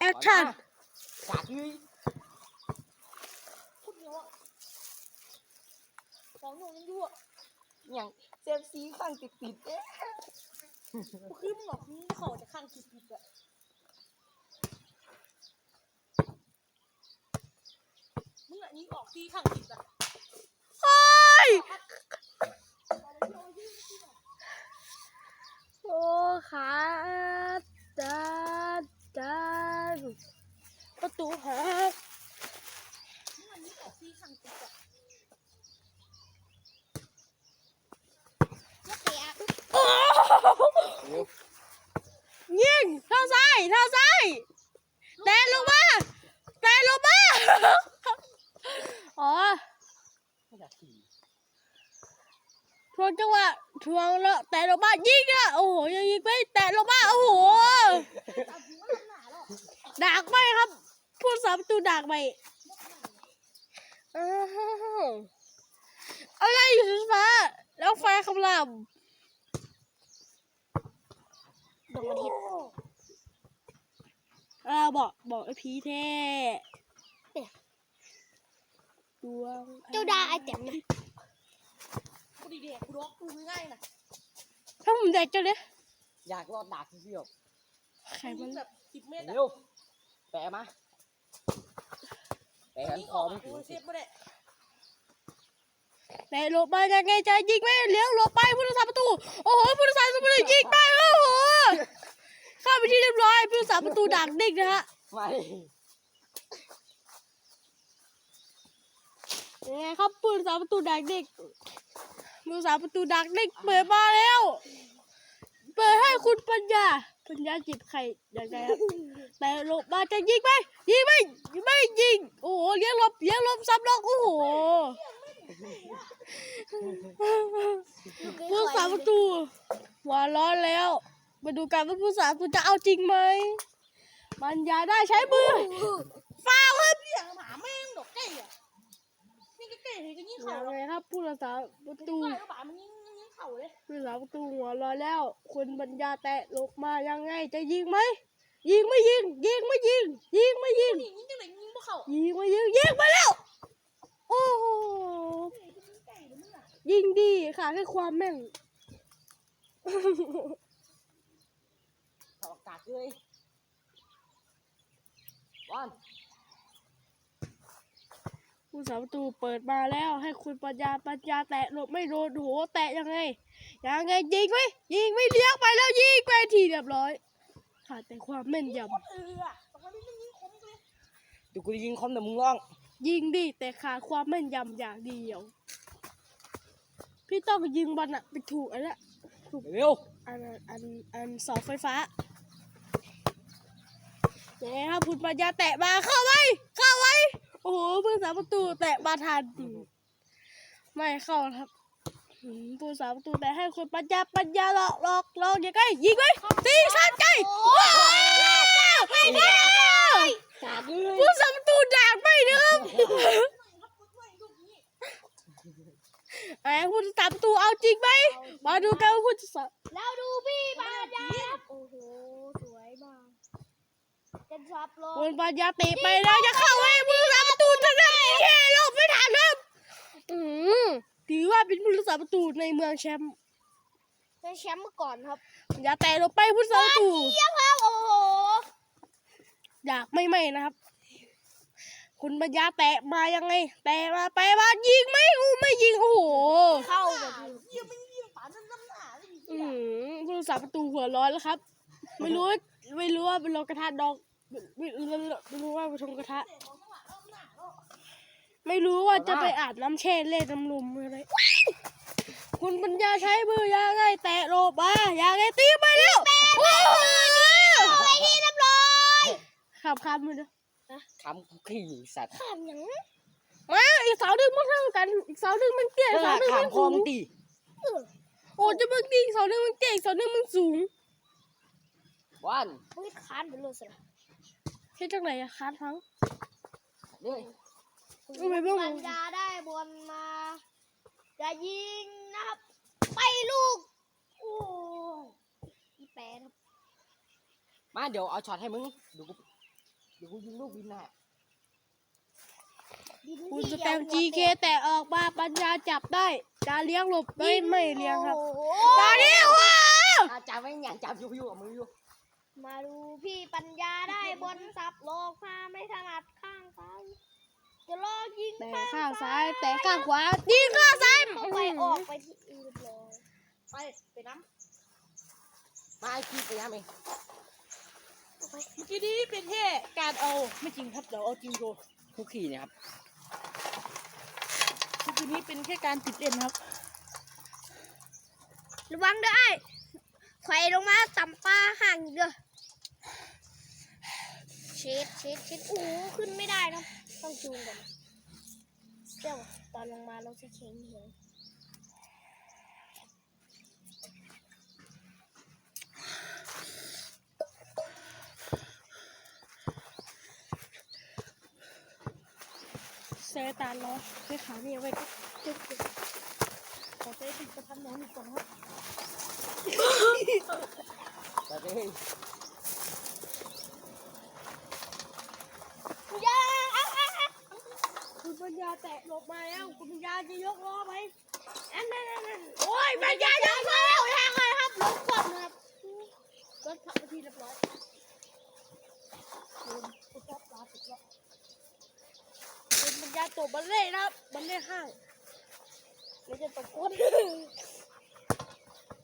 แอคชั่นสาดเลยพูดเยอะสองหนูยังอยู่อะอย่างเซฟซีข้างติดติดๆเอ๊ะกูคือมึงหรอกมึงเขาจะข้างคิดผิดอะมึงอะยิงออกที่ข้างคิดอะเฮ้ยโอ้ขาดันดันประตูหัก มึงอะยิงออกที่ข้างคิดอะแล้วแกอะ โอ้ เร็ว ยิง เท้าซ้ายแตะลงมาแตะลงมาอ๋อทวงจังหวะทวงแล้วแตะลงมายิงอะโอ้โหยังยิงไม่แตะลงมาโอ้โหว่ากดักไปครับผู้สาประตูดักไปอะไรอยู่สุดฟ้าแล้วไฟคำรามดวงอาทิตย์ อ่าบอกบอกไอ้พีแท้ดวงเจ้าดาไอเต็มนะกูดีเด็กกูล็อกกูง่ายๆนะถ้าผมแดกเจ้าเนี่ยอยากรอดดักเดียวใครมันแบบสิบเมตรอะเร็วแปะมาแปะกันยิงคอออกไม่อะถึกูงเซฟไม่ได้แต่หลบมายังไงจะยิงไม่เลี้ยวหลบไปผู้รักษาประตู โอ้โหผู้รักษาประตูยิงไปโอ้โห เข้าไปที่เรียบร้อยผู้รักษาประตูดักดิ่งนะฮะไม่ยังไงครับผู้รักษาประตูดักดิ่งผู้รักษาประตูดักดิ่งเปิดมาแล้ว เปิดให้คุณปัญญา ปัญญาจิบไข่ยังไงครับแต่ลบมาจะยิงไหมยิงไหมไม่ยิง โอ้โหเลี้ยงลบเลี้ยงลบซ้ำลอกโอ้โหผู้สาประตูหัวร้อนแล้ว มาดูกันว่าผู้สาประตูจะเอาจริงไหมปัญญาได้ใช้มือฟาวครับเสียงหมาแม่งดอกไก่อะนี่ก็ไก่เห็นก็ยิงยัเข่างไงครับผู้รักษาประตูไก่ก็หมามันยิงยิงเข่าเลยผู้สาประตูหัวร้อนแล้วคุณปัญญาแตะลงมายังไงจะยิงไหมยิงไม่ยิง ยิงไม่ยิง ยิงไม่ยิง นี่ยิงจังไหนยิงพวกเขายิงมายิงยิงมาแล้ว โอ้โหไก่หรือมึงอะยิงดีค่ะแค่ความแม่นถอดกัด เลยวันผู้สาประตูเปิดมาแล้วให้คุณปัญญาปัญญาแตะหลบไม่โดนโหแตะยังไงยังไงยิงไหมยิงไม่เลี้ยงไปแล้วยิงไปทีเรียบร้อยขาดแต่ความแม่นยคนเอออะตอนนี้มันยิงคมเลยเดี๋ยวกูจะยิงคอมแต่มึงร้องำยิงดีแต่ขาดความแม่นยำอย่างเดียว พี่ต้องยิงบอลอะไปถูกอันนั้นถูกเร็วอันนั้นอันอันเสาไฟฟ้า เนี่ครับคุณปัญญาแตะมาเข้าไว้ เข้าไว้ โอ้โหผู้สาประตูแตะมาทัน ไม่เข้าครับผู้สาประตูแตะให้คุณปัญญาปัญญาหลอกหลอกหลอกยังไงยิงไว้ตีสั้นไกลว้าวไม่ได้ผู้สาประตูด่างไม่ดึงครับไอ้ผู้สาประตูเอาจริงไหมมาดูกันว่าผู้สาแล้วดูพี่ปาญาโอ้โหสวยมา กันชับลงคุณปัญญาเตะไปแล้วจะเข้าไว้ผู้สาประตูจะได้เย่หลบไม่ทันครับอืมถือว่าเป็นผู้รักษาประตูในเมืองแชมป์ได้แชมป์เมื่อก่อนครับอย่าแตะลงไปผู้สาประตูเยี่ยมครับโอ้โหอยากไม่ไม่นะครับ คุณปัญญาแตะมายังไง แตะมาไปมายิงไหมอู้ไม่ยิงโอ้โหเข้าแบบเยี่ยมไม่เยี่ยมป่านนั้นน้ำหนาเลยอืมผู้รักษาประตูหัวร้อนแล้วครับ ไม่รู้ว่าไม่รู้ว่าเป็นโลกระทะดอก ไม่ไม่ไม่ไม่รู้ว่าเป็นชงกระทะเตะของจังหวะน้ำหนาเนาะไม่รู้ว่าจะไปอาบน้ำแช่เล่นน้ำลมอะไร คุณปัญญาใช้มือยังไงแตะโลบายังไงตีไปแล้วโอ้โหไปที่เรียบร้อยขับขับมือนะคำกูขี่สัตว์ขามยังมาอีกเสาหนึ่งมันเท่ากันอีกเสาหนึ่งมันเตี้ยเออีกเสาอหนึ่งขามัมนคอสูมึงงตีโอ้จะมึงดีอีกเสาหนึ่งมันเตี้ยอีกเสาหนึ่งมันสูงวันมึงคานไปเลยสิ เฮ็ดจังไหนอะคานทั้งเลยทำไมบ้างปัญญาได้บอลมาจะยิงนะครับ ไปลูก โอ้ยอีแปนครับมาเดี๋ยวเอาช็อตให้มึงดูกูเดี๋ยวกูยิงลูกบินน่ะดินคุณที่สแตมดี GK แต่ออกมาปัญญาจับได้จะเลี้ยงหลบไม่ไม่เลี้ยงครับโอ้โหตอนนี้ว้าวอะจับไว้อย่างจับอยู่อยู่กับมืออยู่ มาดูพี่ปัญญาได้บนสับโลกพาไม่ถนัดข้างซ้ายจะลองยิงแต่ข้างซ้ายแต่ข้างขวายิงข้างซ้ายเข้าไปออกไปที่อื่นเลยไปไปน้ำมาไอ้ขี้ไปน้ำเองเมื่อกี้นี้เป็นแค่การเอาไม่จริงครับเดี๋ยวเอาจริงดูคุกขี้เนี่ยครับเมื่อกี้นี้เป็นแค่การติดเล่นครับ ระวังด้วยไขว่ลงมาต่ำปลาห่างอีกเด้อเช็ดเช็ดเช็ดโอ้โหขึ้นไม่ได้นะต้องจูงก่อนเดี๋ยวตอนลงมาเราจะเข็งเหวเซตาล้อใช้ขาเนี่ยไว้ก็จุกจุกขอใช้ติดกระพันน้องอีกก่อนครับไปไปเฮ้ยอย่าอะอะอะ คุณปัญญาแตะ หลบมาแล้วคุณปัญญาจะยกล้อไหมอันนั้นอันนั้นโอ้ยปัญญายกล้อเอาทางเลยครับลงก่อนนะครับก็ทำไปทีเรียบร้อยคุณคุณชอบปลาสุดแล้วคุณปัญญาตบบัลเล่นะครับบัลเล่ห้างไม่จะตบก้น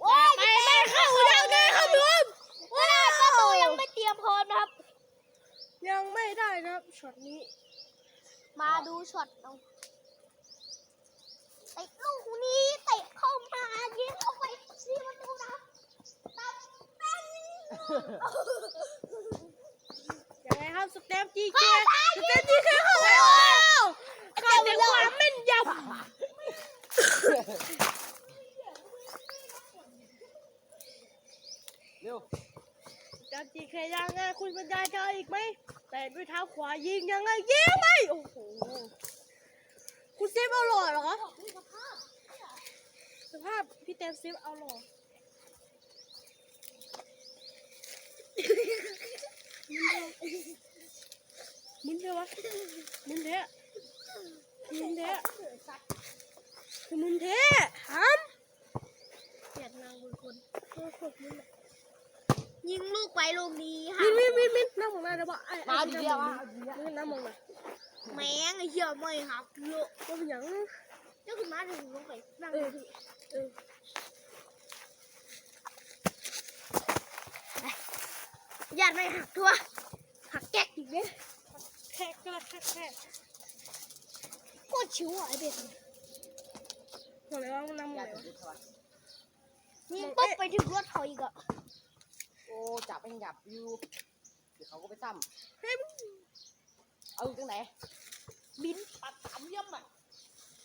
โอ้ยไปไม่เข้าทางเลยครับทุกโอ้ยประตูยังไม่เตรียมพร้อมนะครับ ยังไม่ได้นะครับช็อตนี้ มาดูช็อตเอา เตะลูกนี้เตะเข้ามายิงเข้าไปที่ประตูนะครับตัดเป็นยังไงครับสเต็ปจีเคสเต็ปจีเคเข้าไปแล้วขาดแต่ความแม่นยำเร็วสเตปจีเคยังไงคุณปัญญาจะเอาอีกไหมแต่ด้วยเท้าขวายิงยังไงยิงไหมโอ้โหคุณเซฟเอาหล่อเหรอ สภาพพี่เต็มเซฟเอาหล่อมึนเถอะวะมึนเถอะมึนเถอะคือมึนเถอะทำเสียดนางบุญคนยิงลูกไปลูกนี้ค่ะมินมินมินมินนั่งมองหน้าเดี๋ยวบอกไอ้มาเอาดีเดียวมามาเอาดีเดียวมินนั่งมองหน้าแมงไอ้เหี้ยไม่หักเยอะก็เป็นหยังเจ้าขึ้นมาถึงลงไปนั่งเออที่เออ ญาติไม่หักทัว หักแก๊กอีกเนี่ยแค่ก็แค่แค่โคตรชิวอะไอ้เบ็ดบอกเลยว่ามันนั่งมอองย่าไหนจับวะดิเขาอะยิงปุ๊บไปถึงรถเขาอีกอะโอ้จับไปหยับอยู่เดี๋ยวเขาก็ไปซ้เฮ้ยำเอาอยู่ตรงไหนบินปัดสามเหลี่ยมอะ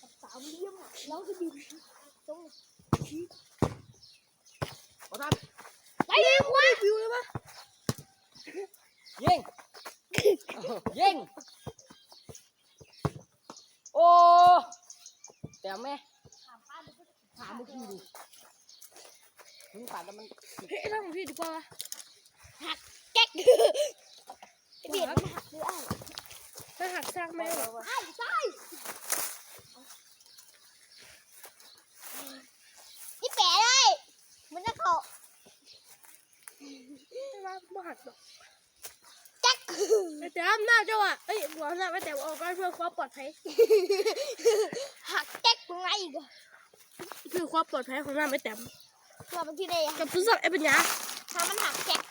ปัดสามเหลี่ยมอะแล้วก็บิน ตรงเอาทไปยิงวะวิวเลยปะำยิงยิงโอ้แต่แม่ถามเมื่อกี้ดิมึงปัดแล้วมันเฮ้ยนั่งของพี่ดีกว่าวะแก๊กไอ้เบ็ดมันหักหรือไอ้ถ้าหักซากแม่งเหรอวะไอ้ใช่นี่แปะเลยมันจะเข้า ไม่ว่าไม่หักหรอกแก๊กไอ้แต่ห้ามหน้าเจ้าอะเอ้ยหัวหน้าไม่แต่ออกมาเพื่อความปลอดภัยหักแก๊กตรงไหนอีกอะเพื่อความปลอดภัยของหน้าไม่แต่เพื่อมันที่ไหนอะกับทุกสัตว์ไอ้ปัญญาถ้ามันหักแก๊ก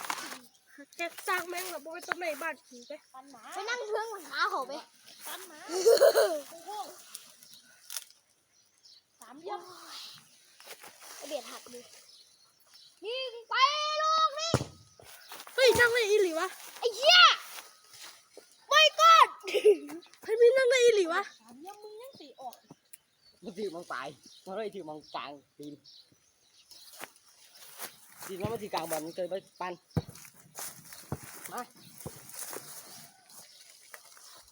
หักแค่สร้างแม่งแบบว่าต้นไม้บ้านผีไปไปนั่งเครื่องหาเขาไปสามเยี่ยมไอเบียดหักดิยิงไปลูกนี่ เฮ้ยนั่งได้อีหลี วะไอ้เหี้ยไม่กดให้พี่นั่งได้อีหลีวะมันถือมังตายมันเลยถือมังกลางตีนตีนแล้วมันถือกลางบอลมันเคยไปปันมา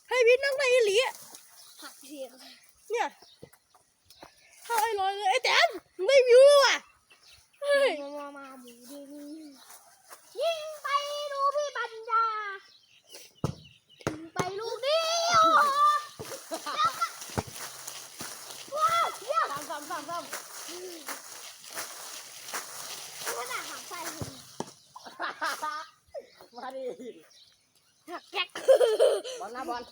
ให้พี่นั่งได้อีหลีอะหักเสียงเนี่ยเข้าไอ้ลอยเลยไอ้แต้มได้วิวแล้วว่ะเฮ้ย มามามาหมูดินยิงไปดูพี่ปัญญา หักแก๊กบอลนะบอล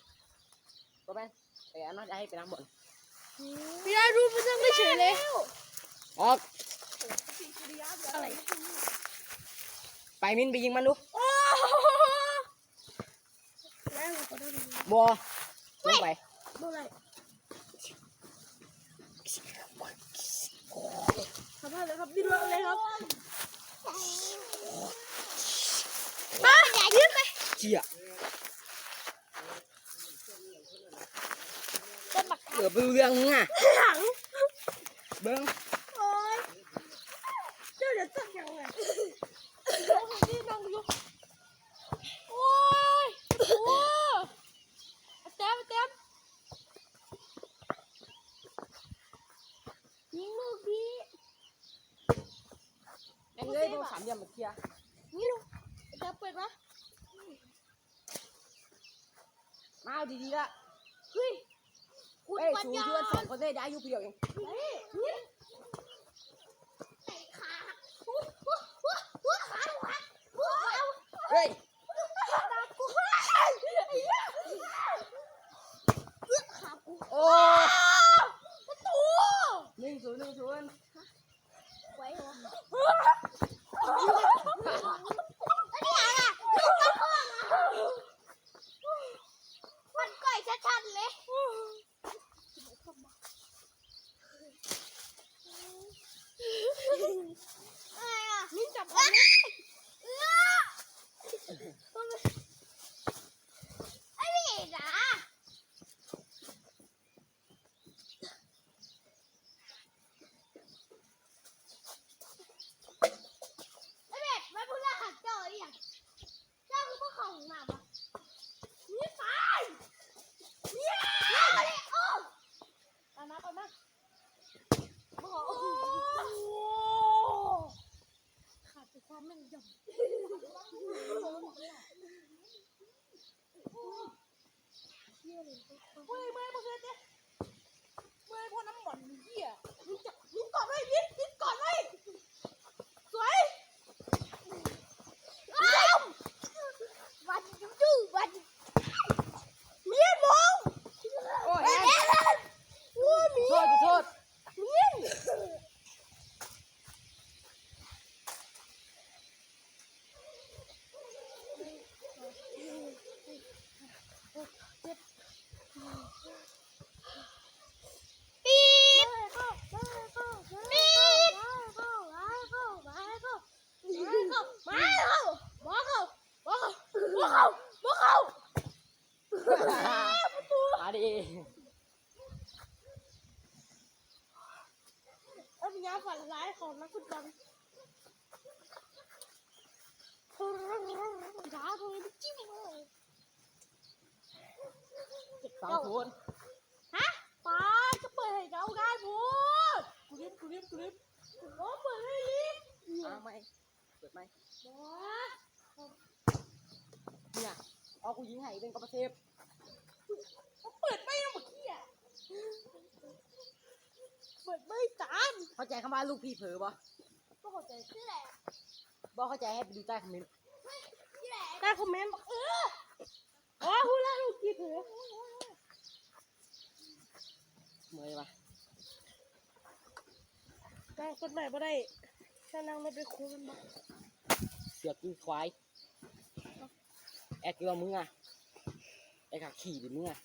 ก็เป็นแต่อันนั้นจะให้ไปนักบอลพี่ได้รู้มันยังไม่เฉยเลยออกไปมินไปยิงมันดูโอ้แล้วเราก็ได้ดูบอลงไปดูอะไรทำอะไรครับดิ้นรนเลยครับ อะอย่ายืดไป เชี่ย ต้นบัก เกือบไปรู้เรื่องมึงอะ หลัง เบิ้ง โอ้ยเจ้าเดี๋ยวตัดยังไงนี่นั่งอยู่โอ้ยโอ้แต้มแต้ม ยิงลูกดี แม่งเลยโดนสามเหลี่ยมมาเคลียร์ นี่ลูก แต้มเปิดปะ มาเอาดีๆละเฮ้ยคุณเอ้ยปัญชูญาชวนสองคนได้ได้อยู่เพียวเองเตะขาหัวหัวหัวหัวขาหัวหัวเอาเฮ้ยตากูไอ้เหี้ยขากูโอ้ สามศูนย์ฮะป้าจะเปิดให้เราได้พูดกูรีบกูรีบกูรีบโอ้เปิดให้รีบมาไหมเปิดไหมบอสเนี่ยเอากูยิงให้เป็นกระเทบเขาเปิดไม่ยังเมื่อกี้อะเปิดไม่ตามเข้าใจคำว่าลูกพี่เผลอปะก็เข้าใจชื่ออะไรบอกเข้าใจให้ไปดูใต้คอมเมนต์ชื่ออะไรได้คอมเมนต์บอกเอออ๋อพูดแล้วลูกกี่เผือ เมย์ปะนั่งคนไหนบ่ได้ถ้านั่งรถไปคุยกันบ้างเสือกกินควายแอกกินว่ามึงอะแอกขับขี่ดิมึงอะ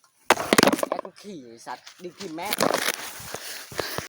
แอกกูขี่ไอ้สัตว์ดึงกินแม่